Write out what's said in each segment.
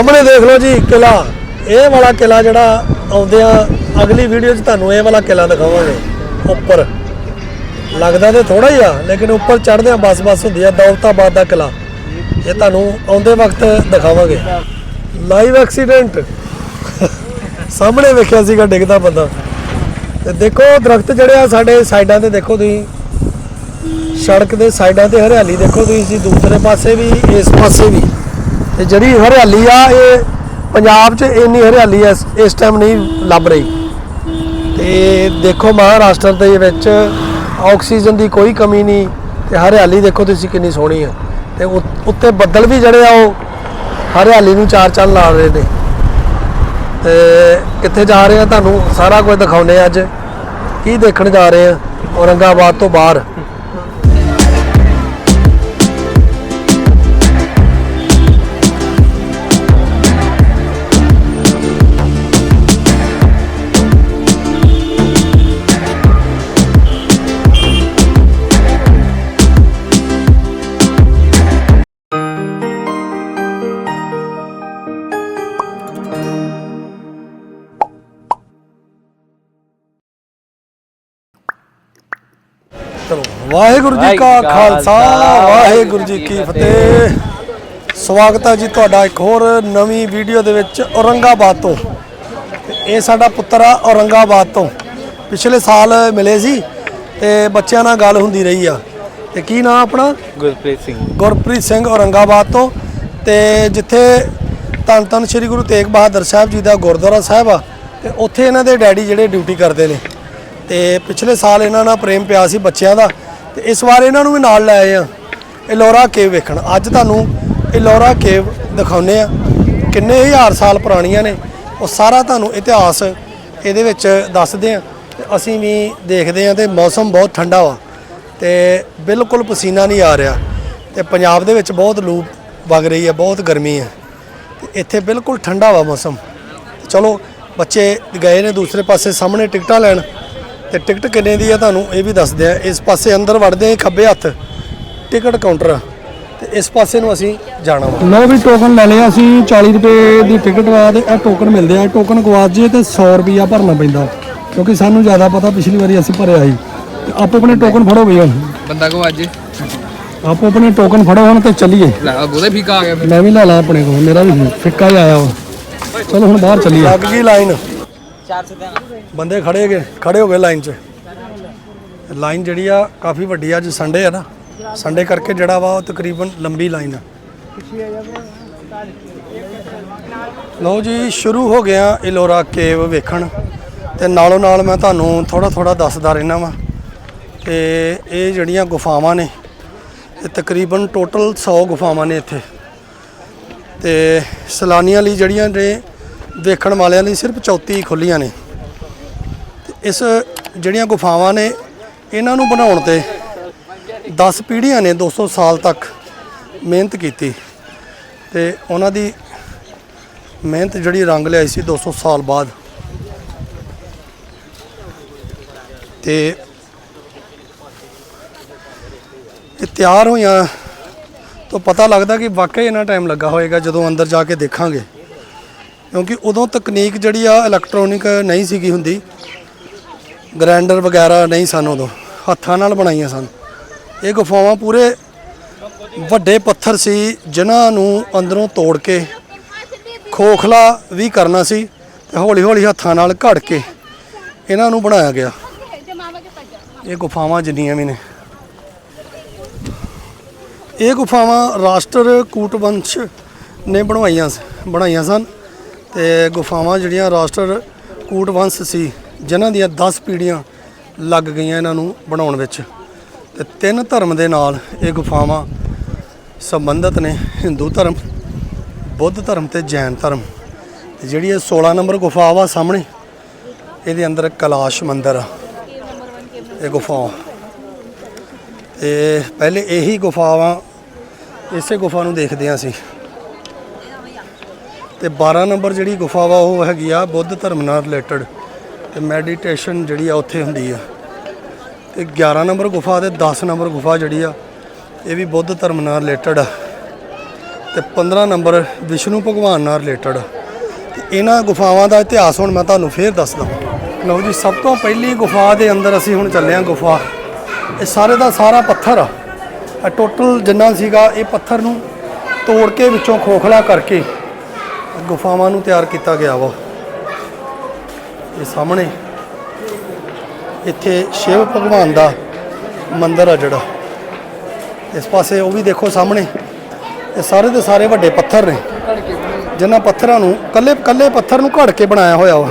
ਸਾਹਮਣੇ ਦੇਖ ਲਓ ਜੀ ਕਿਲਾ। ਇਹ ਵਾਲਾ ਕਿਲਾ ਜਿਹੜਾ ਆਉਂਦਿਆਂ ਅਗਲੀ ਵੀਡੀਓ 'ਚ ਤੁਹਾਨੂੰ ਇਹ ਵਾਲਾ ਕਿਲਾ ਦਿਖਾਵਾਂਗੇ। ਉੱਪਰ। ਲੱਗਦਾ ਤੇ ਥੋੜਾ ਹੀ ਆ, ਲੇਕਿਨ ਉੱਪਰ ਚੜ੍ਹਦੇ ਆ ਬਸ-ਬਸ ਹੁੰਦੀ ਆ ਦੌਲਤਾਬਾਦ ਦਾ ਕਿਲਾ। ਇਹ ਤੁਹਾਨੂੰ ਆਉਂਦੇ ਵਕਤ ਦਿਖਾਵਾਂਗੇ। ਲਾਈਵ ਐਕਸੀਡੈਂਟ ਸਾਹਮਣੇ ਵੇਖਿਆ ਸੀਗਾ, ਡਿੱਗਦਾ ਬੰਦਾ। ਤੇ ਦੇਖੋ, ਦਰਖਤ ਜਿਹੜੇ ਆ ਸਾਡੇ ਸਾਈਡਾਂ ਤੇ ਦੇਖੋ ਤੁਸੀਂ। ਸੜਕ ਦੇ ਸਾਈਡਾਂ ਤੇ ਹਰਿਆਲੀ ਦੇਖੋ ਤੁਸੀਂ, ਦੂਸਰੇ ਪਾਸੇ ਵੀ, ਇਸ ਪਾਸੇ ਵੀ। ਤੇ ਜਿਹੜੀ ਹਰਿਆਲੀ ਆ, ਇਹ ਪੰਜਾਬ 'ਚ ਇੰਨੀ ਹਰਿਆਲੀ ਇਸ ਇਸ ਟਾਈਮ ਨਹੀਂ ਲੱਭ ਰਹੀ। ਤੇ ਦੇਖੋ ਮਹਾਰਾਸ਼ਟਰ ਦੇ ਵਿੱਚ ਆਕਸੀਜਨ ਦੀ ਕੋਈ ਕਮੀ ਨਹੀਂ, ਤੇ ਹਰਿਆਲੀ ਦੇਖੋ ਤੁਸੀਂ ਕਿੰਨੀ ਸੋਹਣੀ ਆ। ਤੇ ਉੱਤੇ ਬੱਦਲ ਵੀ ਜਿਹੜੇ ਆ, ਉਹ ਹਰਿਆਲੀ ਨੂੰ ਚਾਰ ਚੰਨ ਲਾ ਰਹੇ ਨੇ। ਤੇ ਕਿੱਥੇ ਜਾ ਰਹੇ ਆ, ਤੁਹਾਨੂੰ ਸਾਰਾ ਕੁਝ ਦਿਖਾਉਨੇ ਆ ਅੱਜ। ਕੀ ਦੇਖਣ ਜਾ ਰਹੇ ਆ, ਔਰੰਗਾਬਾਦ ਤੋਂ ਬਾਹਰ। ਚਲੋ ਵਾਹਿਗੁਰੂ ਜੀ ਕਾ ਖਾਲਸਾ ਵਾਹਿਗੁਰੂ ਜੀ ਕੀ ਫਤਿਹ। ਸਵਾਗਤ ਹੈ ਜੀ ਤੁਹਾਡਾ ਇੱਕ ਹੋਰ ਨਵੀਂ ਵੀਡੀਓ ਦੇ ਵਿੱਚ ਔਰੰਗਾਬਾਦ ਤੋਂ ਇਹ ਸਾਡਾ ਪੁੱਤਰ ਆ ਔਰੰਗਾਬਾਦ ਤੋਂ। ਪਿਛਲੇ ਸਾਲ ਮਿਲੇ ਸੀ ਤੇ ਬੱਚਿਆਂ ਨਾਲ ਗੱਲ ਹੁੰਦੀ ਰਹੀ ਆ। ਤੇ ਕੀ ਨਾਮ ਆਪਣਾ? ਗੁਰਪ੍ਰੀਤ ਸਿੰਘ। ਗੁਰਪ੍ਰੀਤ ਸਿੰਘ ਔਰੰਗਾਬਾਦ ਤੋਂ। ਤੇ ਜਿੱਥੇ ਧੰਨ ਧੰਨ ਸ੍ਰੀ ਗੁਰੂ ਤੇਗ ਬਹਾਦਰ ਸਾਹਿਬ ਜੀ ਦਾ ਗੁਰਦੁਆਰਾ ਸਾਹਿਬ ਆ ਤੇ ਉੱਥੇ ਇਹਨਾਂ ਦੇ ਡੈਡੀ ਜਿਹੜੇ ਡਿਊਟੀ ਕਰਦੇ ਨੇ। ਤੇ ਪਿਛਲੇ ਸਾਲ ਇਹਨਾਂ ਨਾਲ ਪ੍ਰੇਮ ਪਿਆ ਸੀ ਬੱਚਿਆਂ ਦਾ ਤੇ ਇਸ ਵਾਰ ਇਹਨਾਂ ਨੂੰ ਵੀ ਨਾਲ ਲੈ ਆਏ ਆ। ਇਲੋਰਾ ਕੇਵ ਵੇਖਣ। ਅੱਜ ਤੁਹਾਨੂੰ ਇਲੋਰਾ ਕੇਵ ਦਿਖਾਉਨੇ ਆ। ਕਿੰਨੇ ਹਜ਼ਾਰ ਸਾਲ ਪੁਰਾਣੀਆਂ ਨੇ। ਉਹ ਸਾਰਾ ਤੁਹਾਨੂੰ ਇਤਿਹਾਸ ਇਹਦੇ ਵਿੱਚ ਦੱਸਦੇ ਆ। ਤੇ ਅਸੀਂ ਵੀ ਦੇਖਦੇ ਆ ਤੇ ਮੌਸਮ ਬਹੁਤ ਠੰਡਾ ਵਾ। ਤੇ ਬਿਲਕੁਲ ਪਸੀਨਾ ਨਹੀਂ ਆ ਰਿਹਾ। ਤੇ ਪੰਜਾਬ ਦੇ ਵਿੱਚ ਬਹੁਤ ਲੂ ਵਗ ਰਹੀ ਹੈ ਬਹੁਤ ਗਰਮੀ ਹੈ ਤੇ ਇੱਥੇ ਬਿਲਕੁਲ ਠੰਡਾ ਵਾ ਮੌਸਮ। ਚਲੋ, ਬੱਚੇ ਗਏ ਨੇ ਦੂਸਰੇ ਪਾਸੇ, ਸਾਹਮਣੇ ਟਿਕਟਾਂ ਲੈਣ। ਤੇ ਟਿਕਟ ਕਿੰਨੇ ਦੀ ਆ ਤੁਹਾਨੂੰ ਇਹ ਵੀ ਦੱਸਦੇ ਆ। ਇਸ ਪਾਸੇ ਅੰਦਰ ਵੜਦੇ ਆ ਖੱਬੇ ਹੱਥ। ਟਿਕਟ ਕਾਊਂਟਰ ਆ। ਤੇ ਇਸ ਪਾਸੇ ਨੂੰ ਅਸੀਂ ਜਾਣਾ ਵਾ। ਲੋ ਵੀ ਟੋਕਨ ਲੈ ਲਿਆ ਅਸੀਂ 40 ਰੁਪਏ ਦੀ ਟਿਕਟ ਵਾ ਤੇ ਇਹ ਟੋਕਨ ਮਿਲਦੇ ਆ। ਟੋਕਨ ਗਵਾਚ ਜੇ ਤੇ 100 ਰੁਪਿਆ ਭਰਨਾ ਪੈਂਦਾ। ਕਿਉਂਕਿ ਸਾਨੂੰ ਜ਼ਿਆਦਾ ਪਤਾ ਪਿਛਲੀ ਵਾਰੀ ਅਸੀਂ ਭਰਿਆ ਸੀ। ਤੇ ਆਪੋ ਆਪਣੇ ਟੋਕਨ ਫੜੋ ਬਈ ਹੁਣ। ਬੰਦਾ ਕੋ ਅੱਜ ਆਪੋ ਆਪਣੇ ਟੋਕਨ ਫੜੋ ਹੁਣ ਤੇ ਚੱਲੀਏ। ਲੈ ਉਹਦੇ ਫੀਕਾ ਆ ਗਿਆ ਮੈਂ ਵੀ ਲਾ ਲਾ ਆਪਣੇ ਕੋਲ ਮੇਰਾ ਵੀ ਫਿੱਕਾ ਹੀ ਆਇਆ ਵਾ। ਚਲੋ ਹੁਣ ਬਾਹਰ ਚੱਲੀਏ। ਲੱਗ ਗਈ ਲਾਈਨ 400 ਬੰਦੇ ਖੜੇ ਗਏ ਖੜੇ ਹੋ ਗਏ ਲਾਈਨ 'ਚ। ਲਾਈਨ ਜਿਹੜੀ ਆ, ਕਾਫੀ ਵੱਡੀ ਆ, ਅੱਜ ਸੰਡੇ ਆ ਨਾ। ਸੰਡੇ ਕਰਕੇ ਜਿਹੜਾ ਵਾ, ਉਹ ਤਕਰੀਬਨ ਲੰਬੀ ਲਾਈਨ ਆ। ਲਓ ਜੀ, ਸ਼ੁਰੂ ਹੋ ਗਿਆ ਇਲੋਰਾ ਕੇਵ ਵੇਖਣ। ਤੇ ਨਾਲੋਂ ਨਾਲ ਮੈਂ ਤੁਹਾਨੂੰ ਥੋੜਾ ਥੋੜਾ ਦੱਸਦਾ ਰਹਿਣਾ ਵਾਂ ਤੇ ਇਹ ਜਿਹੜੀਆਂ ਗੁਫਾਵਾਂ ਨੇ, ਇਹ ਤਕਰੀਬਨ ਟੋਟਲ 100 ਗੁਫਾਵਾਂ ਨੇ ਇੱਥੇ। ਤੇ ਸੈਲਾਨੀਆਂ ਲਈ ਜਿਹੜੀਆਂ ਨੇ ਦੇਖਣ ਵਾਲਿਆਂ ਲਈ ਸਿਰਫ 34 ਖੁੱਲੀਆਂ ਨੇ। ਤੇ ਇਸ ਜਿਹੜੀਆਂ ਗੁਫਾਵਾਂ ਨੇ, ਇਹਨਾਂ ਨੂੰ ਬਣਾਉਣ ਤੇ 10 ਪੀੜ੍ਹੀਆਂ ਨੇ 200 ਸਾਲ ਤੱਕ ਮਿਹਨਤ ਕੀਤੀ। ਤੇ ਉਹਨਾਂ ਦੀ ਮਿਹਨਤ ਜਿਹੜੀ ਰੰਗ ਲਿਆਈ ਸੀ 200 ਸਾਲ ਬਾਅਦ। ਤੇ ਇਹ ਤਿਆਰ ਹੋਈਆਂ ਤੋਂ ਪਤਾ ਲੱਗਦਾ ਕਿ ਵਾਕਈ ਇਹਨਾਂ ਟਾਈਮ ਲੱਗਾ ਹੋਏਗਾ ਜਦੋਂ ਅੰਦਰ ਜਾ ਕੇ ਦੇਖਾਂਗੇ। ਕਿਉਂਕਿ ਉਦੋਂ ਤਕਨੀਕ ਜਿਹੜੀ ਆ ਇਲੈਕਟ੍ਰੋਨਿਕ ਨਹੀਂ ਸੀਗੀ ਹੁੰਦੀ। ਗ੍ਰਾਈਂਡਰ ਵਗੈਰਾ ਨਹੀਂ ਸਨ ਉਦੋਂ। ਹੱਥਾਂ ਨਾਲ ਬਣਾਈਆਂ ਸਨ। ਇਹ ਗੁਫਾਵਾਂ ਪੂਰੇ ਵੱਡੇ ਪੱਥਰ ਸੀ, ਜਿਨ੍ਹਾਂ ਨੂੰ ਅੰਦਰੋਂ ਤੋੜ ਕੇ ਖੋਖਲਾ ਵੀ ਕਰਨਾ ਸੀ ਤੇ ਹੌਲੀ ਹੌਲੀ ਹੱਥਾਂ ਨਾਲ ਘੜ ਕੇ ਇਹਨਾਂ ਨੂੰ ਬਣਾਇਆ ਗਿਆ। ਇਹ ਗੁਫਾਵਾਂ ਜਿੰਨੀਆਂ ਵੀ ਨੇ। ਇਹ ਗੁਫਾਵਾਂ ਰਾਸ਼ਟਰ ਕੂਟਵੰਸ਼ ਨੇ ਬਣਵਾਈਆਂ ਸ- ਬਣਾਈਆਂ ਸਨ। ਤੇ ਗੁਫਾਵਾਂ ਜਿਹੜੀਆਂ ਰਾਸ਼ਟਰ ਕੂਟਵੰਸ਼ ਸੀ, ਜਿਨ੍ਹਾਂ ਦੀਆਂ 10 ਪੀੜ੍ਹੀਆਂ ਲੱਗ ਗਈਆਂ ਇਹਨਾਂ ਨੂੰ ਬਣਾਉਣ ਵਿੱਚ। ਤੇ ਤਿੰਨ ਧਰਮ ਦੇ ਨਾਲ ਇਹ ਗੁਫਾਵਾਂ ਸੰਬੰਧਿਤ ਨੇ, ਹਿੰਦੂ ਧਰਮ, ਬੁੱਧ ਧਰਮ ਤੇ ਜੈਨ ਧਰਮ। ਤੇ ਜਿਹੜੀ ਇਹ 16 ਨੰਬਰ ਗੁਫਾ ਵਾ ਸਾਹਮਣੇ, ਇਹਦੇ ਅੰਦਰ ਕੈਲਾਸ਼ ਮੰਦਿਰ ਆ। ਇਹ ਗੁਫਾ ਤੇ ਪਹਿਲੇ ਇਹੀ ਗੁਫਾਵਾਂ ਇਸੇ ਗੁਫਾ ਨੂੰ ਦੇਖਦੇ ਹਾਂ ਅਸੀਂ। ਤੇ 12 ਨੰਬਰ ਜਿਹੜੀ ਗੁਫਾ ਵਾ, ਉਹ ਹੈਗੀ ਆ ਬੁੱਧ ਧਰਮ ਨਾਲ ਰਿਲੇਟਡ ਤੇ ਮੈਡੀਟੇਸ਼ਨ ਜਿਹੜੀ ਆ, ਉੱਥੇ ਹੁੰਦੀ ਆ। ਤੇ 11 ਨੰਬਰ ਗੁਫਾ ਤੇ 10 ਨੰਬਰ ਗੁਫਾ ਜਿਹੜੀ ਆ, ਇਹ ਵੀ ਬੁੱਧ ਧਰਮ ਨਾਲ ਰਿਲੇਟਡ ਆ। ਤੇ 15 ਨੰਬਰ ਵਿਸ਼ਨੂੰ ਭਗਵਾਨ ਨਾਲ ਰਿਲੇਟਡ ਤੇ ਇਹਨਾਂ ਗੁਫਾਵਾਂ ਦਾ ਇਤਿਹਾਸ ਹੁਣ ਮੈਂ ਤੁਹਾਨੂੰ ਫੇਰ ਦੱਸਦਾ ਲਓ ਜੀ, ਸਭ ਤੋਂ ਪਹਿਲੀ ਗੁਫਾ ਦੇ ਅੰਦਰ ਅਸੀਂ ਹੁਣ ਚੱਲੇ ਹਾਂ ਗੁਫਾ। ਇਹ ਸਾਰੇ ਦਾ ਸਾਰਾ ਪੱਥਰ ਆ। ਟੋਟਲ ਜਿੰਨਾ ਸੀਗਾ, ਇਹ ਪੱਥਰ ਨੂੰ ਤੋੜ ਕੇ ਵਿੱਚੋਂ ਖੋਖਲਾ ਕਰਕੇ ਗੁਫਾਵਾਂ ਨੂੰ ਤਿਆਰ ਕੀਤਾ ਗਿਆ ਵਾ। ਇਹ ਸਾਹਮਣੇ ਇੱਥੇ ਸ਼ਿਵ ਭਗਵਾਨ ਦਾ ਮੰਦਿਰ ਆ ਜਿਹੜਾ। ਇਸ ਪਾਸੇ ਉਹ ਵੀ ਦੇਖੋ ਸਾਹਮਣੇ। ਇਹ ਸਾਰੇ ਦੇ ਸਾਰੇ ਵੱਡੇ ਪੱਥਰ ਨੇ। ਜਿਨ੍ਹਾਂ ਪੱਥਰਾਂ ਨੂੰ ਕੱਲੇ ਕੱਲੇ ਪੱਥਰ ਨੂੰ ਘੜ ਕੇ ਬਣਾਇਆ ਹੋਇਆ ਵਾ।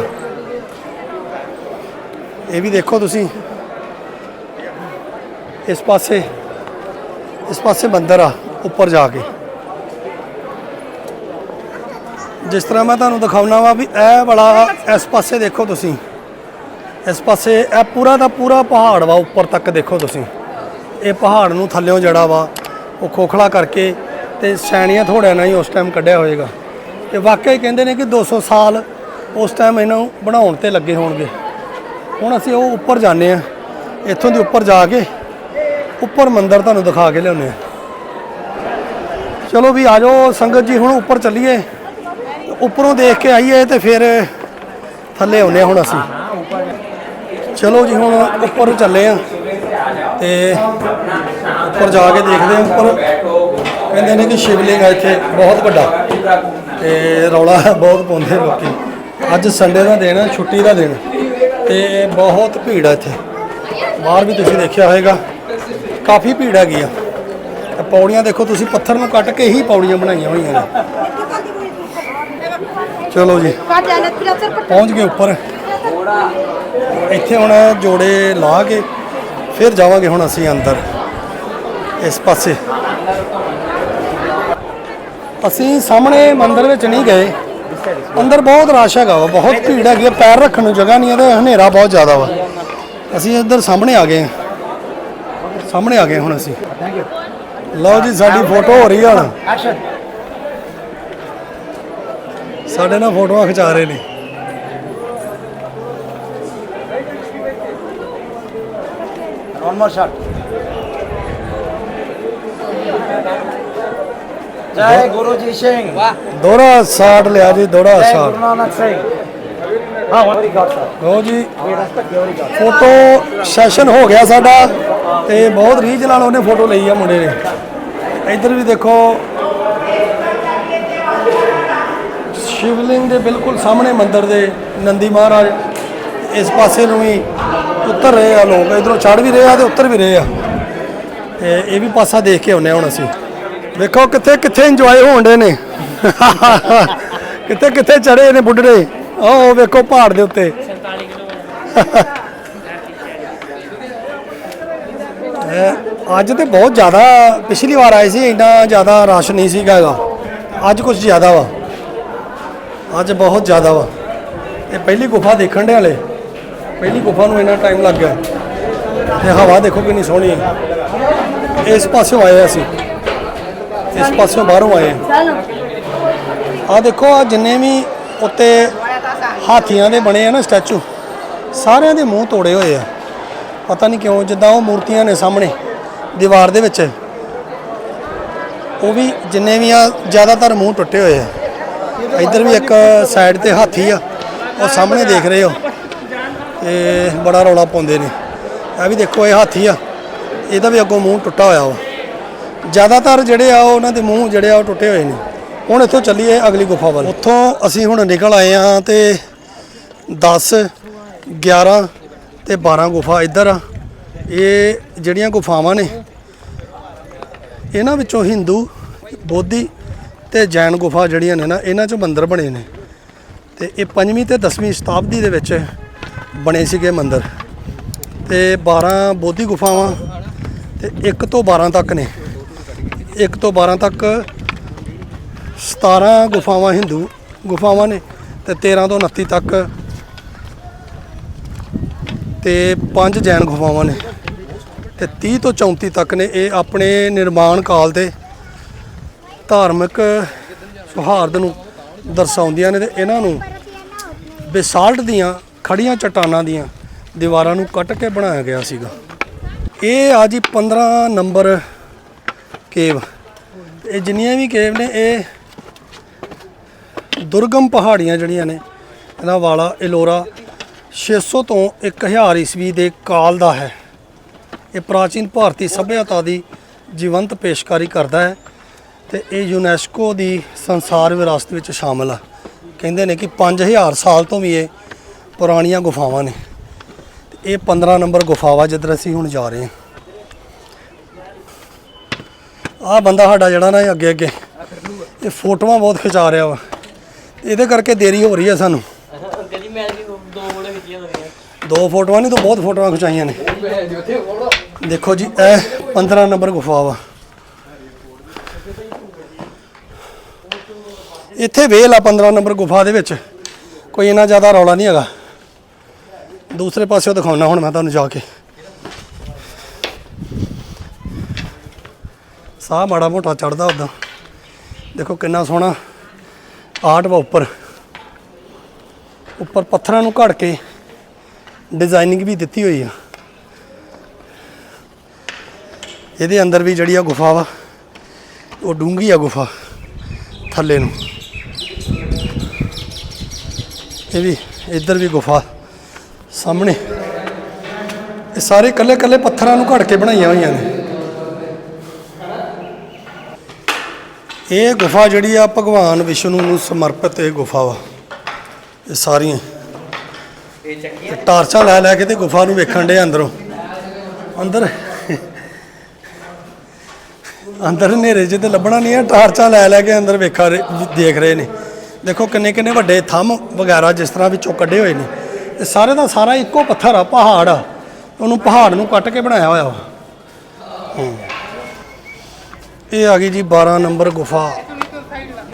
ਇਹ ਵੀ ਦੇਖੋ ਤੁਸੀਂ। ਇਸ ਪਾਸੇ ਇਸ ਪਾਸੇ ਮੰਦਿਰ ਆ, ਉੱਪਰ ਜਾ ਕੇ। ਜਿਸ ਤਰ੍ਹਾਂ ਮੈਂ ਤੁਹਾਨੂੰ ਦਿਖਾਉਣਾ ਵਾ ਵੀ ਇਹ ਵਾਲਾ ਇਸ ਪਾਸੇ ਦੇਖੋ ਤੁਸੀਂ। ਇਸ ਪਾਸੇ ਇਹ ਪੂਰਾ ਦਾ ਪੂਰਾ ਪਹਾੜ ਵਾ ਉੱਪਰ ਤੱਕ ਦੇਖੋ ਤੁਸੀਂ। ਇਹ ਪਹਾੜ ਨੂੰ ਥੱਲਿਓਂ ਜੜਾ ਵਾ ਉਹ ਖੋਖਲਾ ਕਰਕੇ ਤੇ ਸੈਣੀਆਂ ਥੋੜਿਆਂ ਨਾਲ ਹੀ ਉਸ ਟਾਈਮ ਕੱਢਿਆ ਹੋਏਗਾ। ਤੇ ਵਾਕਈ ਕਹਿੰਦੇ ਨੇ ਕਿ 200 ਸਾਲ ਉਸ ਟਾਈਮ ਇਹਨਾਂ ਨੂੰ ਬਣਾਉਣ ਤੇ ਲੱਗੇ ਹੋਣਗੇ। ਹੁਣ ਅਸੀਂ ਉਹ ਉੱਪਰ ਜਾਂਦੇ ਆ ਇੱਥੋਂ ਦੇ ਉੱਪਰ ਜਾ ਕੇ ਉੱਪਰ ਮੰਦਿਰ ਤੁਹਾਨੂੰ ਦਿਖਾ ਕੇ ਲਿਆਉਂਦੇ ਆ ਚਲੋ ਵੀ ਆ ਜਾਓ ਸੰਗਤ ਜੀ, ਹੁਣ ਉੱਪਰ ਚੱਲੀਏ। ਉੱਪਰੋਂ ਦੇਖ ਕੇ ਆਈਏ ਤੇ ਫਿਰ ਥੱਲੇ ਆਉਂਦੇ ਆ ਹੁਣ ਅਸੀਂ। ਚਲੋ ਜੀ, ਹੁਣ ਉੱਪਰ ਚੱਲੇ ਆ ਤੇ ਉੱਪਰ ਜਾ ਕੇ ਦੇਖਦੇ ਆ ਉੱਪਰ ਕਹਿੰਦੇ ਨੇ ਕਿ ਸ਼ਿਵਲਿੰਗ ਹੈ ਇੱਥੇ, ਬਹੁਤ ਵੱਡਾ ਤੇ ਰੌਲਾ ਬਹੁਤ ਪਾਉਂਦੇ ਲੋਕੀ। ਅੱਜ ਸੰਡੇ ਦਾ ਦਿਨ ਛੁੱਟੀ ਦਾ ਦਿਨ। ਤੇ ਬਹੁਤ ਭੀੜ ਹੈ ਇੱਥੇ। ਬਾਹਰ ਵੀ ਤੁਸੀਂ ਦੇਖਿਆ ਹੋਵੇਗਾ ਕਾਫੀ ਭੀੜ ਹੈਗੀ ਆ। ਤੇ ਪੌੜੀਆਂ ਦੇਖੋ, ਤੁਸੀਂ ਪੱਥਰ ਨੂੰ ਕੱਟ ਕੇ ਹੀ ਪੌੜੀਆਂ ਬਣਾਈਆਂ ਹੋਈਆਂ ਨੇ। ਚਲੋ ਜੀ। ਪਹੁੰਚ ਗਏ ਉੱਪਰ। ਇੱਥੇ ਹੁਣ ਜੋੜੇ ਲਾ ਕੇ ਫਿਰ ਜਾਵਾਂਗੇ ਹੁਣ ਅਸੀਂ ਅੰਦਰ। ਇਸ ਪਾਸੇ। ਅਸੀਂ ਸਾਹਮਣੇ ਮੰਦਿਰ ਵਿੱਚ ਨਹੀਂ ਗਏ। ਅੰਦਰ ਬਹੁਤ ਰਸ਼ ਹੈਗਾ ਵਾ ਬਹੁਤ ਭੀੜ ਹੈਗੀ ਆ। ਪੈਰ ਰੱਖਣ ਨੂੰ ਜਗ੍ਹਾ ਨਹੀਂ ਹੈ ਤੇ ਹਨੇਰਾ ਬਹੁਤ ਜ਼ਿਆਦਾ ਵਾ। ਅਸੀਂ ਇੱਧਰ ਸਾਹਮਣੇ ਆ ਗਏ। ਸਾਹਮਣੇ ਆ ਗਏ ਹੁਣ ਅਸੀਂ। ਲਓ ਜੀ ਸਾਡੀ ਫੋਟੋ ਹੋ ਰਹੀ ਆ ਹੁਣ। ਸਾਡੇ ਨਾਲ ਫੋਟੋਆਂ ਖਿਚਾ ਰਹੇ ਨੇ more shot. Jai Guru Ji Singh. ਦੋਹਰਾ ਸ਼ਾਟ ਲਿਆ ਜੀ ਦੋਹਰਾ ਸ਼ਾਟ. ਲਓ ਜੀ good. ਫੋਟੋ ਸੈਸ਼ਨ ਹੋ ਗਿਆ ਸਾਡਾ ਤੇ ਬਹੁਤ ਰੀਝ ਨਾਲ ਉਹਨੇ ਫੋਟੋ ਲਈ ਆ ਮੁੰਡੇ ਨੇ ਇੱਧਰ ਵੀ ਦੇਖੋ ਸ਼ਿਵਲਿੰਗ ਦੇ ਬਿਲਕੁਲ ਸਾਹਮਣੇ ਮੰਦਿਰ ਦੇ ਨੰਦੀ ਮਹਾਰਾਜ ਇਸ ਪਾਸੇ ਨੂੰ ਵੀ ਉੱਤਰ ਰਹੇ ਆ ਲੋਕ। ਇਧਰੋਂ ਚੜ ਵੀ ਰਹੇ ਆ ਤੇ ਉੱਤਰ ਵੀ ਰਹੇ ਆ। ਤੇ ਇਹ ਵੀ ਪਾਸਾ ਦੇਖ ਕੇ ਆਉਂਦੇ ਹਾਂ ਹੁਣ ਅਸੀਂ। ਵੇਖੋ ਕਿੱਥੇ ਕਿੱਥੇ ਇੰਜੋਏ ਹੋਣ ਦੇ ਨੇ। ਕਿੱਥੇ ਕਿੱਥੇ ਚੜੇ ਨੇ ਬੁੱਢੜੇ। ਆਹ ਵੇਖੋ ਪਹਾੜ ਦੇ ਉੱਤੇ। ਅਹ ਅੱਜ ਤੇ ਬਹੁਤ ਜ਼ਿਆਦਾ, ਪਿਛਲੀ ਵਾਰ ਆਏ ਸੀ, ਇੰਨਾ ਜ਼ਿਆਦਾ ਰਸ਼ ਨਹੀਂ ਸੀਗਾ ਅੱਜ ਕੁਝ ਜ਼ਿਆਦਾ ਵਾ। ਅੱਜ ਬਹੁਤ ਜ਼ਿਆਦਾ ਵਾ। ਇਹ ਪਹਿਲੀ ਗੁਫਾ ਦੇਖਣ ਦੇ ਹਲੇ। ਪਹਿਲੀ ਗੁਫਾ ਨੂੰ ਇੰਨਾ ਟਾਈਮ ਲੱਗ ਗਿਆ। ਤੇ ਹਵਾ ਦੇਖੋ ਕਿੰਨੀ ਸੋਹਣੀ ਹੈ। ਇਸ ਪਾਸਿਓਂ ਆਏ ਅਸੀਂ। ਇਸ ਪਾਸਿਓਂ ਬਾਹਰੋਂ ਆਏ। ਆ ਦੇਖੋ ਆ ਜਿੰਨੇ ਵੀ ਉੱਤੇ ਹਾਥੀਆਂ ਦੇ ਬਣੇ ਆ ਨਾ ਸਟੈਚੂ, ਸਾਰਿਆਂ ਦੇ ਮੂੰਹ ਤੋੜੇ ਹੋਏ ਆ। ਪਤਾ ਨਹੀਂ ਕਿਉਂ, ਜਿੱਦਾਂ ਉਹ ਮੂਰਤੀਆਂ ਨੇ ਸਾਹਮਣੇ, ਦੀਵਾਰ ਦੇ ਵਿੱਚ। ਉਹ ਵੀ ਜਿੰਨੇ ਵੀ ਆ, ਜ਼ਿਆਦਾਤਰ ਮੂੰਹ ਟੁੱਟੇ ਹੋਏ ਆ। ਇੱਧਰ ਵੀ ਇੱਕ ਸਾਈਡ ਤੇ ਹਾਥੀ ਆ, ਉਹ ਸਾਹਮਣੇ ਦੇਖ ਰਹੇ ਹੋ। ਤੇ ਬੜਾ ਰੌਲਾ ਪਾਉਂਦੇ ਨੇ। ਇਹ ਵੀ ਦੇਖੋ, ਇਹ ਹਾਥੀ ਆ। ਇਹਦਾ ਵੀ ਅੱਗੋਂ ਮੂੰਹ ਟੁੱਟਾ ਹੋਇਆ ਵਾ। ਜ਼ਿਆਦਾਤਰ ਜਿਹੜੇ ਆ ਉਹਨਾਂ ਦੇ ਮੂੰਹ ਜਿਹੜੇ ਆ, ਉਹ ਟੁੱਟੇ ਹੋਏ ਨੇ। ਹੁਣ ਇੱਥੋਂ ਚੱਲੀਏ ਅਗਲੀ ਗੁਫਾ ਵੱਲ। ਉੱਥੋਂ ਅਸੀਂ ਹੁਣ ਨਿਕਲ ਆਏ ਆ ਤੇ 10 11 ਤੇ 12 ਗੁਫਾ ਇੱਧਰ ਆ। ਇਹ ਜਿਹੜੀਆਂ ਗੁਫਾਵਾਂ ਨੇ, ਇਹਨਾਂ ਵਿੱਚੋਂ ਹਿੰਦੂ ਬੋਧੀ ਤੇ ਜੈਨ ਗੁਫਾ ਜਿਹੜੀਆਂ ਨੇ ਨਾ, ਇਹਨਾਂ 'ਚੋਂ ਮੰਦਿਰ ਬਣੇ ਨੇ। ਤੇ ਇਹ 5ਵੀਂ ਤੇ 10ਵੀਂ ਸ਼ਤਾਬਦੀ ਦੇ ਵਿੱਚ ਬਣੇ ਸੀਗੇ ਮੰਦਿਰ। ਤੇ 12 ਬੋਧੀ ਗੁਫਾਵਾਂ ਤੇ 1 ਤੋਂ 12 ਤੱਕ ਨੇ। 1 ਤੋਂ 12 ਤੱਕ 17 ਗੁਫਾਵਾਂ ਹਿੰਦੂ ਗੁਫਾਵਾਂ ਨੇ ਤੇ 13 ਤੋਂ 29 ਤੱਕ ਤੇ 5 ਜੈਨ ਗੁਫਾਵਾਂ ਨੇ। ਤੇ 30 ਤੋਂ 34 ਤੱਕ ਨੇ। ਇਹ ਆਪਣੇ ਨਿਰਮਾਣ ਕਾਲ ਦੇ ਧਾਰਮਿਕ ਸੁਹਾਰਦ ਨੂੰ ਦਰਸਾਉਂਦੀਆਂ ਨੇ ਤੇ ਇਹਨਾਂ ਨੂੰ ਬਿਸਾਲਟ ਦੀਆਂ ਖੜੀਆਂ ਚਟਾਨਾਂ ਦੀਆਂ ਦੀਵਾਰਾਂ ਨੂੰ ਕੱਟ ਕੇ ਬਣਾਇਆ ਗਿਆ ਸੀਗਾ। ਇਹ ਆ ਜੀ 15 ਨੰਬਰ ਕੇਵ। ਇਹ ਜਿੰਨੀਆਂ ਵੀ ਕੇਵ ਨੇ, ਇਹ ਦੁਰਗਮ ਪਹਾੜੀਆਂ ਜਿਹੜੀਆਂ ਨੇ, ਇਹਨਾਂ ਵਾਲਾ ਇਲੋਰਾ 600 ਤੋਂ 1000 ਈਸਵੀ ਦੇ ਕਾਲ ਦਾ ਹੈ। ਇਹ ਪ੍ਰਾਚੀਨ ਭਾਰਤੀ ਸਭਿਅਤਾ ਦੀ ਜੀਵੰਤ ਪੇਸ਼ਕਾਰੀ ਕਰਦਾ ਹੈ। ਤੇ ਇਹ ਯੂਨੈਸਕੋ ਦੀ ਸੰਸਾਰ ਵਿਰਾਸਤ ਵਿੱਚ ਸ਼ਾਮਲ ਆ। ਕਹਿੰਦੇ ਨੇ ਕਿ 5000 ਸਾਲ ਤੋਂ ਵੀ ਇਹ ਪੁਰਾਣੀਆਂ ਗੁਫਾਵਾਂ ਨੇ। ਤੇ ਇਹ 15 ਨੰਬਰ ਗੁਫਾ ਵਾ ਜਿੱਧਰ ਅਸੀਂ ਹੁਣ ਜਾ ਰਹੇ ਹਾਂ। ਆਹ ਬੰਦਾ ਸਾਡਾ ਜਿਹੜਾ ਨਾ ਅੱਗੇ ਅੱਗੇ, ਇਹ ਫੋਟੋਆਂ ਬਹੁਤ ਖਿਚਾ ਰਿਹਾ ਵਾ। ਇਹਦੇ ਕਰਕੇ ਦੇਰੀ ਹੋ ਰਹੀ ਹੈ ਸਾਨੂੰ। ਕਹਿੰਦੀ ਮੈਂ ਦੋ ਬੋਲੇ ਖਿੱਚੀਆਂ ਦੋ ਫੋਟੋਆਂ ਨਹੀਂ ਤਾਂ ਬਹੁਤ ਫੋਟੋਆਂ ਖਿਚਾਈਆਂ ਨੇ। ਦੇਖੋ ਜੀ, ਇਹ 15 ਨੰਬਰ ਗੁਫਾ ਵਾ ਇੱਥੇ ਵੇਲ ਆ 15 ਨੰਬਰ ਗੁਫਾ ਦੇ ਵਿੱਚ। ਕੋਈ ਇੰਨਾ ਜ਼ਿਆਦਾ ਰੌਲਾ ਨਹੀਂ ਹੈਗਾ। ਦੂਸਰੇ ਪਾਸਿਓਂ ਦਿਖਾਉਣਾ ਹੁਣ ਮੈਂ ਤੁਹਾਨੂੰ ਜਾ ਕੇ। ਸਾਹ ਮਾੜਾ ਮੋਟਾ ਚੜਦਾ ਉਦਾਂ। ਦੇਖੋ ਕਿੰਨਾ ਸੋਹਣਾ ਆਰਟ ਵਾ ਉੱਪਰ। ਉੱਪਰ ਪੱਥਰਾਂ ਨੂੰ ਘੜ ਕੇ ਡਿਜ਼ਾਈਨਿੰਗ ਵੀ ਦਿੱਤੀ ਹੋਈ ਆ। ਇਹਦੇ ਅੰਦਰ ਵੀ ਜਿਹੜੀ ਆ ਗੁਫਾ ਵਾ, ਉਹ ਡੂੰਗੀ ਆ ਗੁਫਾ, ਥੱਲੇ ਨੂੰ। ਇਹ ਵੀ, ਇੱਧਰ ਵੀ ਗੁਫਾ ਸਾਹਮਣੇ। ਇਹ ਸਾਰੇ ਕੱਲੇ ਕੱਲੇ ਪੱਥਰਾਂ ਨੂੰ ਘੜ ਕੇ ਬਣਾਈਆਂ ਹੋਈਆਂ ਨੇ। ਇਹ ਗੁਫਾ ਜਿਹੜੀ ਆ, ਭਗਵਾਨ ਵਿਸ਼ਨੂੰ ਨੂੰ ਸਮਰਪਿਤ ਇਹ ਗੁਫਾ ਵਾ। ਇਹ ਸਾਰੀਆਂ। ਇਹ ਟਾਰਚਾਂ ਲੈ ਲੈ ਕੇ ਤੇ ਗੁਫਾ ਨੂੰ ਵੇਖਣ ਦੇ ਅੰਦਰੋਂ। ਅੰਦਰ। ਅੰਦਰ ਹਨੇਰੇ 'ਚ ਤੇ ਲੱਭਣਾ ਨਹੀਂ ਆ, ਟਾਰਚਾਂ ਲੈ ਲੈ ਕੇ ਅੰਦਰ ਵੇਖਾ ਰਹੇ- ਦੇਖ ਰਹੇ ਨੇ। ਦੇਖੋ ਕਿੰਨੇ ਕਿੰਨੇ ਵੱਡੇ ਥੰਮ ਵਗੈਰਾ ਜਿਸ ਤਰ੍ਹਾਂ ਵਿੱਚੋਂ ਕੱਢੇ ਹੋਏ ਨੇ। ਇਹ ਸਾਰੇ ਦਾ ਸਾਰਾ ਇੱਕੋ ਪੱਥਰ ਆ, ਪਹਾੜ। ਆ ਉਹਨੂੰ ਪਹਾੜ ਨੂੰ ਕੱਟ ਕੇ ਬਣਾਇਆ ਹੋਇਆ ਵਾ। ਹੂੰ। ਇਹ ਆ ਗਈ ਜੀ 12 ਨੰਬਰ ਗੁਫਾ।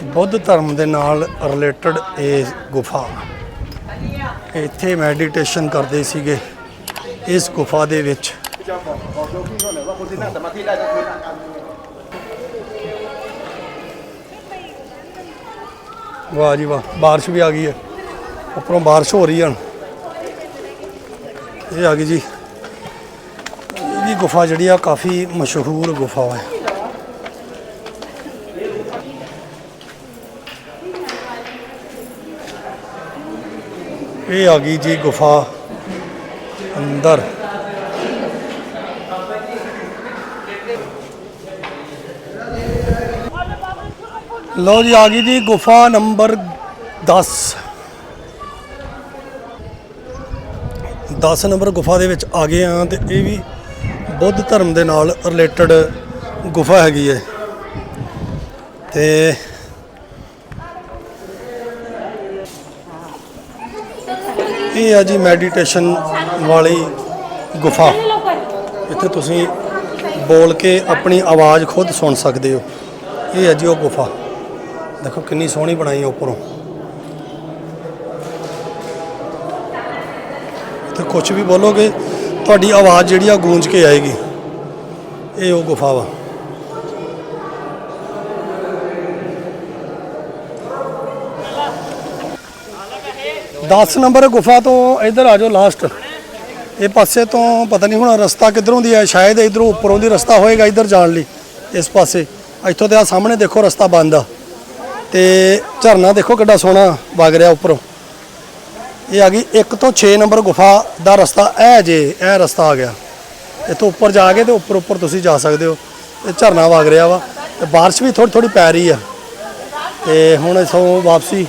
ਬੁੱਧ ਧਰਮ ਦੇ ਨਾਲ ਰਿਲੇਟਡ ਇਹ ਗੁਫਾ। ਇੱਥੇ ਮੈਡੀਟੇਸ਼ਨ ਕਰਦੇ ਸੀਗੇ ਇਸ ਗੁਫਾ ਦੇ ਵਿੱਚ। ਵਾਹ ਜੀ ਵਾਹ بارش ਵੀ ਆ ਗਈ ਹੈ ਉੱਪਰੋਂ بارش ਹੋ ਰਹੀ ਹੈ ਹੁਣ ਇਹ ਆ ਗਈ ਜੀ ਇਹ ਵੀ ਗੁਫਾ ਜਿਹੜੀ ਆ ਕਾਫੀ ਮਸ਼ਹੂਰ ਗੁਫਾ ਹੈ ਇਹ ਆ ਗਈ ਜੀ ਗੁਫਾ ਅੰਦਰ ਲਓ ਜੀ, ਆ ਗਈ ਜੀ ਗੁਫਾ ਨੰਬਰ 10 10 ਨੰਬਰ ਗੁਫਾ ਦੇ ਵਿੱਚ ਆ ਗਏ ਆ ਤੇ ਇਹ ਵੀ ਬੁੱਧ ਧਰਮ ਦੇ ਨਾਲ ਰਿਲੇਟਡ ਗੁਫਾ ਹੈਗੀ ਹੈ। ਤੇ ਇਹ ਆ ਜੀ ਮੈਡੀਟੇਸ਼ਨ ਵਾਲੀ ਗੁਫਾ। ਇੱਥੇ ਤੁਸੀਂ ਬੋਲ ਕੇ ਆਪਣੀ ਆਵਾਜ਼ ਖੁਦ ਸੁਣ ਸਕਦੇ ਹੋ। ਇਹ ਹੈ ਜੀ ਉਹ ਗੁਫਾ। ਦੇਖੋ ਕਿੰਨੀ ਸੋਹਣੀ ਬਣਾਈ ਹੈ ਉੱਪਰੋਂ। ਤੇ ਕੁਝ ਵੀ ਬੋਲੋਗੇ, ਤੁਹਾਡੀ ਆਵਾਜ਼ ਜਿਹੜੀ ਆ ਗੂੰਜ ਕੇ ਆਏਗੀ। ਇਹ ਉਹ ਗੁਫਾ ਵਾ। ਦਸ ਨੰਬਰ ਗੁਫਾ ਤੋਂ ਇੱਧਰ ਆ ਜਾਓ ਲਾਸਟ ਇਹ ਪਾਸੇ ਤੋਂ ਪਤਾ ਨਹੀਂ ਹੁਣ ਰਸਤਾ ਕਿੱਧਰੋਂ ਦੀ ਹੈ ਸ਼ਾਇਦ ਇਧਰੋਂ ਉੱਪਰੋਂ ਦੀ ਰਸਤਾ ਹੋਏਗਾ ਇੱਧਰ ਜਾਣ ਲਈ। ਇਸ ਪਾਸੇ। ਇੱਥੋਂ ਤੇ ਆ ਸਾਹਮਣੇ ਦੇਖੋ ਰਸਤਾ ਬੰਦ ਆ। ਤੇ ਝਰਨਾ ਦੇਖੋ ਕਿੱਡਾ ਸੋਹਣਾ ਵਗ ਰਿਹਾ ਉੱਪਰੋਂ। ਇਹ ਆ ਗਈ 1 ਤੋਂ 6 ਨੰਬਰ ਗੁਫਾ ਦਾ ਰਸਤਾ, ਇਹ ਜੇ ਇਹ ਰਸਤਾ ਆ ਗਿਆ। ਇੱਥੋਂ ਉੱਪਰ ਜਾ ਕੇ ਤੇ ਉੱਪਰ ਉੱਪਰ ਤੁਸੀਂ ਜਾ ਸਕਦੇ ਹੋ। ਇਹ ਝਰਨਾ ਵਗ ਰਿਹਾ ਵਾ ਤੇ ਬਾਰਿਸ਼ ਵੀ ਥੋੜੀ ਥੋੜੀ ਪੈ ਰਹੀ ਆ। ਤੇ ਹੁਣ ਇਥੋਂ ਵਾਪਸੀ।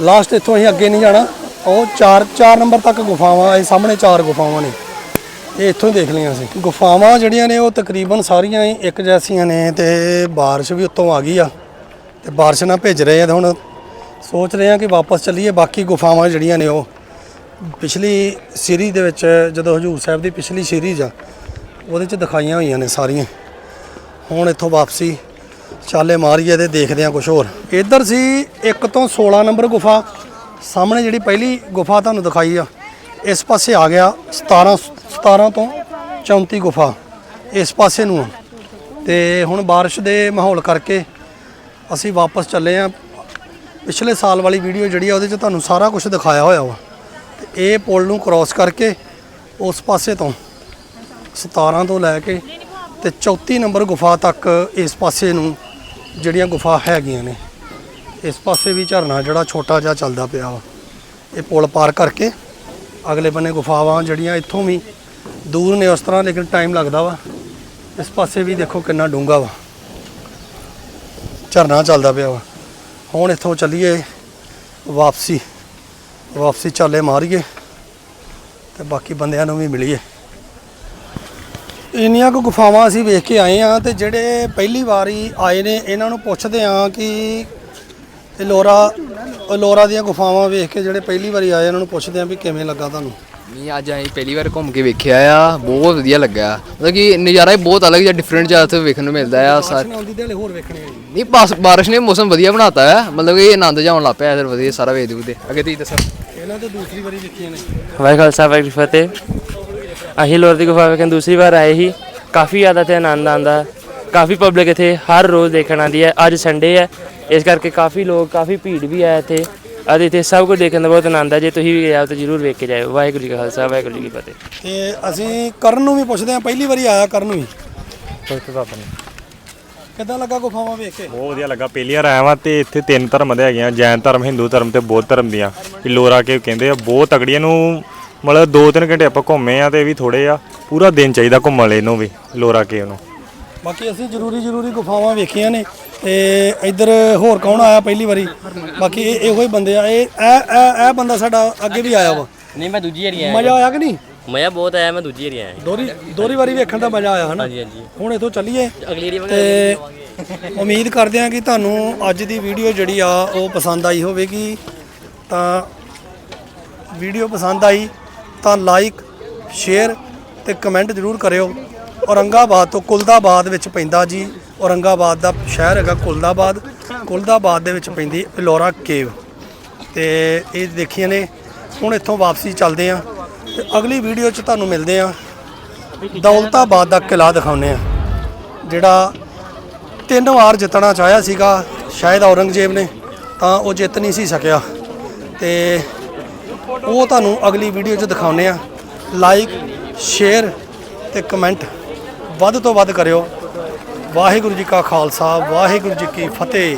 ਲਾਸਟ ਇੱਥੋਂ ਅਸੀਂ ਅੱਗੇ ਨਹੀਂ ਜਾਣਾ। ਉਹ 4 4 ਨੰਬਰ ਤੱਕ ਗੁਫਾਵਾਂ, ਇਹ ਸਾਹਮਣੇ ਚਾਰ ਗੁਫਾਵਾਂ ਨੇ। ਇਹ ਇੱਥੋਂ ਹੀ ਦੇਖ ਲਈਆਂ ਸੀ ਗੁਫਾਵਾਂ ਜਿਹੜੀਆਂ ਨੇ ਉਹ ਤਕਰੀਬਨ ਸਾਰੀਆਂ ਹੀ ਇੱਕ ਜੈਸੀਆਂ ਨੇ ਤੇ ਬਾਰਿਸ਼ ਵੀ ਉੱਤੋਂ ਆ ਗਈ ਆ। ਤੇ ਬਾਰਿਸ਼ ਨਾਲ ਭੇਜ ਰਹੇ ਆ ਤੇ ਹੁਣ ਸੋਚ ਰਹੇ ਆ ਕਿ ਵਾਪਸ ਚੱਲੀਏ। ਬਾਕੀ ਗੁਫਾਵਾਂ ਜਿਹੜੀਆਂ ਨੇ ਉਹ ਪਿਛਲੀ ਸੀਰੀਜ਼ ਦੇ ਵਿੱਚ ਜਦੋਂ ਹਜੂਰ ਸਾਹਿਬ ਦੀ ਪਿਛਲੀ ਸੀਰੀਜ਼ ਆ, ਉਹਦੇ ਚ ਦਿਖਾਈਆਂ ਹੋਈਆਂ ਨੇ ਸਾਰੀਆਂ। ਹੁਣ ਇੱਥੋਂ ਵਾਪਸੀ, ਚਾਲੇ ਮਾਰੀਏ ਤੇ ਦੇਖਦੇ ਆ ਕੁਝ ਹੋਰ। ਇੱਧਰ ਸੀ 1 ਤੋਂ 16 ਨੰਬਰ ਗੁਫਾ, ਸਾਹਮਣੇ ਜਿਹੜੀ ਪਹਿਲੀ ਗੁਫਾ ਤੁਹਾਨੂੰ ਦਿਖਾਈ ਆ, ਇਸ ਪਾਸੇ ਆ ਗਿਆ 17 17 ਤੋਂ 34 ਗੁਫਾ, ਇਸ ਪਾਸੇ ਨੂੰ ਆ। ਤੇ ਹੁਣ ਬਾਰਿਸ਼ ਦੇ ਮਾਹੌਲ ਕਰਕੇ ਅਸੀਂ ਵਾਪਸ ਚੱਲੇ ਆ। ਪਿਛਲੇ ਸਾਲ ਵਾਲੀ ਵੀਡੀਓ ਜਿਹੜੀ ਆ, ਉਹਦੇ 'ਚ ਤੁਹਾਨੂੰ ਸਾਰਾ ਕੁਝ ਦਿਖਾਇਆ ਹੋਇਆ ਵਾ। ਤੇ ਇਹ ਪੁਲ ਨੂੰ ਕ੍ਰਾਸ ਕਰਕੇ ਉਸ ਪਾਸੇ ਤੋਂ 17 ਤੋਂ ਲੈ ਕੇ ਤੇ 34 ਨੰਬਰ ਗੁਫਾ ਤੱਕ ਇਸ ਪਾਸੇ ਨੂੰ ਜਿਹੜੀਆਂ ਗੁਫਾ ਹੈਗੀਆਂ ਨੇ। ਇਸ ਪਾਸੇ ਵੀ ਝਰਨਾ ਜਿਹੜਾ ਛੋਟਾ ਜਿਹਾ ਚੱਲਦਾ ਪਿਆ ਵਾ। ਇਹ ਪੁਲ ਪਾਰ ਕਰਕੇ ਅਗਲੇ ਬੰਨੇ ਗੁਫਾਵਾਂ ਜਿਹੜੀਆਂ ਇੱਥੋਂ ਵੀ ਦੂਰ ਨੇ, ਉਸ ਤਰ੍ਹਾਂ ਲੇਕਿਨ ਟਾਈਮ ਲੱਗਦਾ ਵਾ। ਇਸ ਪਾਸੇ ਵੀ ਦੇਖੋ ਕਿੰਨਾ ਡੂੰਘਾ ਵਾ। ਝਰਨਾ ਚੱਲਦਾ ਪਿਆ ਵਾ। ਹੁਣ ਇੱਥੋਂ ਚੱਲੀਏ, ਵਾਪਸੀ। ਵਾਪਸੀ ਚਾਲੇ ਮਾਰੀਏ ਤੇ ਬਾਕੀ ਬੰਦਿਆਂ ਨੂੰ ਵੀ ਮਿਲੀਏ। ਇੰਨੀਆਂ ਕੁ ਗੁਫਾਵਾਂ ਅਸੀਂ ਵੇਖ ਕੇ ਆਏ ਆ ਤੇ ਜਿਹੜੇ ਪਹਿਲੀ ਵਾਰੀ ਆਏ ਨੇ, ਇਹਨਾਂ ਨੂੰ ਪੁੱਛਦੇ ਆ ਕਿ ਲੋਰਾ ਲੋਰਾ ਦੀਆਂ ਗੁਫਾਵਾਂ ਵੇਖ ਕੇ ਜਿਹੜੇ ਪਹਿਲੀ ਵਾਰੀ ਆਏ ਇਹਨਾਂ ਨੂੰ ਪੁੱਛਦੇ ਆ ਵੀ ਕਿਵੇਂ ਲੱਗਾ ਤੁਹਾਨੂੰ। ਨਹੀਂ ਅੱਜ ਅਸੀਂ ਪਹਿਲੀ ਵਾਰ ਘੁੰਮ ਕੇ ਵੇਖਿਆ ਆ ਬਹੁਤ ਵਧੀਆ ਲੱਗਾ। ਮਤਲਬ ਕਿ ਨਜ਼ਾਰਾ ਹੀ ਬਹੁਤ ਅਲੱਗ ਜਿਹਾ ਡਿਫਰੈਂਟ ਜਿਹਾ ਉੱਥੇ ਵੇਖਣ ਨੂੰ ਮਿਲਦਾ ਆ ਸਾਰ ਨੇ ਆਉਂਦੀ ਤੇ ਹਲੇ ਹੋਰ ਵੇਖਣੇ ਆ ਜੀ। ਨਹੀਂ ਬਾਸ ਬਾਰਿਸ਼ ਨੇ ਮੌਸਮ ਵਧੀਆ ਬਣਾਤਾ ਹੈ ਮਤਲਬ ਕਿ ਆਨੰਦ ਜਾਉਣ ਲੱਗ ਪਿਆ ਫਿਰ ਵਧੀਆ ਸਾਰਾ ਵੇਖ ਦੂਦੇ ਅੱਗੇ ਤੁਸੀਂ ਦੱਸੋ। ਇਹਨਾਂ ਤੋਂ ਦੂਸਰੀ ਵਾਰੀ ਵੇਖੀਆਂ ਨੇ। ਵਾਹਿਗੁਰੂ ਖਾਲਸਾ ਵਾਹਿਗੁਰੂ ਜੀ ਫਤਿਹ। ਅਸੀਂ ਲੋਰ ਦੀ ਗੁਫਾ ਵੇਖਣ ਦੂਸਰੀ ਵਾਰ ਆਏ ਹੀ ਕਾਫੀ ਜ਼ਿਆਦਾ ਤੇ ਆਨੰਦ ਆਂਦਾ ਕਾਫੀ ਪਬਲਿਕ ਇੱਥੇ ਹਰ ਰੋਜ਼ ਦੇਖਣ ਆਉਂਦੀ ਹੈ। ਅੱਜ ਸੰਡੇ ਹੈ। ਇਸ ਕਰਕੇ ਕਾਫੀ ਲੋਕ ਕਾਫੀ ਭੀੜ ਵੀ ਹੈ ਇੱਥੇ। ਅਤੇ ਇੱਥੇ ਸਭ ਕੁਝ ਦੇਖਣ ਦਾ ਬਹੁਤ ਆਨੰਦ ਹੈ ਜੇ ਤੁਸੀਂ ਵੀ ਆਓ ਤਾਂ ਜਰੂਰ ਵੇਖ ਕੇ ਜਾਇਓ। ਵਾਹਿਗੁਰੂ ਜੀ ਕਾ ਖਾਲਸਾ ਵਾਹਿਗੁਰੂ ਜੀ ਕੀ ਫਤਿਹ। ਤੇ ਅਸੀਂ ਕਰਨ ਨੂੰ ਵੀ ਪੁੱਛਦੇ ਆ ਪਹਿਲੀ ਵਾਰੀ ਆਇਆ ਕਰਨ ਨੂੰ ਵੀ। ਕਿੱਦਾਂ ਲੱਗਾ ਗੁਫਾਵਾਂ ਵੇਖ ਕੇ? ਬਹੁਤ ਵਧੀਆ ਲੱਗਾ ਪਹਿਲੀ ਵਾਰ ਆਇਆ ਵਾਂ ਤੇ ਇੱਥੇ ਤਿੰਨ ਧਰਮ ਦੇ ਹੈਗੇ ਆ ਜੈਨ ਧਰਮ ਹਿੰਦੂ ਧਰਮ ਤੇ ਬੌਧ ਧਰਮ ਦੀਆਂ। ਵੀ ਲੋਰਾ ਕੇ ਕਹਿੰਦੇ ਆ ਬਹੁਤ ਤਗੜੀਆਂ ਨੂੰ ਮਤਲਬ 2-3 ਘੰਟੇ ਆਪਾਂ ਘੁੰਮੇ ਆ ਤੇ ਇਹ ਵੀ ਥੋੜੇ ਆ ਪੂਰਾ ਦਿਨ ਚਾਹੀਦਾ ਘੁੰਮਣ ਲਈ ਇਹਨੂੰ ਵੀ ਲੋਰਾ ਕੇ ਉਹਨੂੰ ਬਾਕੀ ਅਸੀਂ ਜ਼ਰੂਰੀ ਜ਼ਰੂਰੀ ਗੁਫਾਵਾਂ ਵੇਖੀਆਂ ਨੇ ਤੇ ਇੱਧਰ ਹੋਰ ਕੌਣ ਆਇਆ ਪਹਿਲੀ ਵਾਰੀ? ਬਾਕੀ ਇਹ ਇਹੋ ਹੀ ਬੰਦੇ ਆ। ਇਹ ਇਹ ਇਹ ਇਹ ਬੰਦਾ ਸਾਡਾ ਅੱਗੇ ਵੀ ਆਇਆ ਵਾ। ਨਹੀਂ ਮੈਂ ਦੂਜੀ ਵਾਰੀ ਆਇਆ। ਮਜ਼ਾ ਆਇਆ ਕਿ ਨਹੀਂ? ਮਜ਼ਾ ਬਹੁਤ ਆਇਆ ਮੈਂ ਦੂਜੀ ਵਾਰੀ ਆਇਆ। ਦੋਰੀ ਦੋਰੀ ਵਾਰੀ ਵੇਖਣ ਦਾ ਮਜ਼ਾ ਆਇਆ ਹਨਾ? ਹਾਂਜੀ ਹਾਂਜੀ। ਹੁਣ ਇਥੋਂ ਚੱਲੀਏ ਅਗਲੀ ਵਾਰੀ ਤੇ ਉਮੀਦ ਕਰਦੇ ਹਾਂ ਕਿ ਤੁਹਾਨੂੰ ਅੱਜ ਦੀ ਵੀਡੀਓ ਜਿਹੜੀ ਆ ਉਹ ਪਸੰਦ ਆਈ ਹੋਵੇਗੀ। ਤਾਂ ਵੀਡੀਓ ਪਸੰਦ ਆਈ ਤਾਂ ਲਾਈਕ ਸ਼ੇਅਰ ਤੇ ਕਮੈਂਟ ਜ਼ਰੂਰ ਕਰਿਓ। ਔਰੰਗਾਬਾਦ ਤੋਂ ਕੁਲਦਾਬਾਦ ਵਿੱਚ ਪੈਂਦਾ ਜੀ। ਔਰੰਗਾਬਾਦ ਦਾ ਸ਼ਹਿਰ ਹੈਗਾ ਕੁਲਦਾਬਾਦ। ਕੁਲਦਾਬਾਦ ਦੇ ਵਿੱਚ ਪੈਂਦੀ ਲੋਰਾ ਕੇਵ। ਤੇ ਇਹ ਦੇਖੀਆਂ ਨੇ। ਹੁਣ ਇੱਥੋਂ ਵਾਪਸੀ ਚੱਲਦੇ ਆ। ਤੇ ਅਗਲੀ ਵੀਡੀਓ 'ਚ ਤੁਹਾਨੂੰ ਮਿਲਦੇ ਆ। ਦੌਲਤਾਬਾਦ ਦਾ ਕਿਲਾ ਦਿਖਾਉਂਦੇ ਆ। ਜਿਹੜਾ ਤਿੰਨ ਵਾਰ ਜਿੱਤਣਾ ਚਾਹਿਆ ਸੀਗਾ, ਸ਼ਾਇਦ ਔਰੰਗਜ਼ੇਬ ਨੇ, ਤਾਂ ਉਹ ਜਿੱਤ ਨਹੀਂ ਸੀ ਸਕਿਆ। ਤੇ ਉਹ ਤੁਹਾਨੂੰ ਅਗਲੀ ਵੀਡੀਓ 'ਚ ਦਿਖਾਉਂਦੇ ਆ। ਲਾਈਕ ਸ਼ੇਅਰ ਤੇ ਕਮੈਂਟ ਵੱਧ ਤੋਂ ਵੱਧ ਕਰਿਓ। ਵਾਹਿਗੁਰੂ ਜੀ ਕਾ ਖਾਲਸਾ ਵਾਹਿਗੁਰੂ ਜੀ ਕੀ ਫਤਿਹ।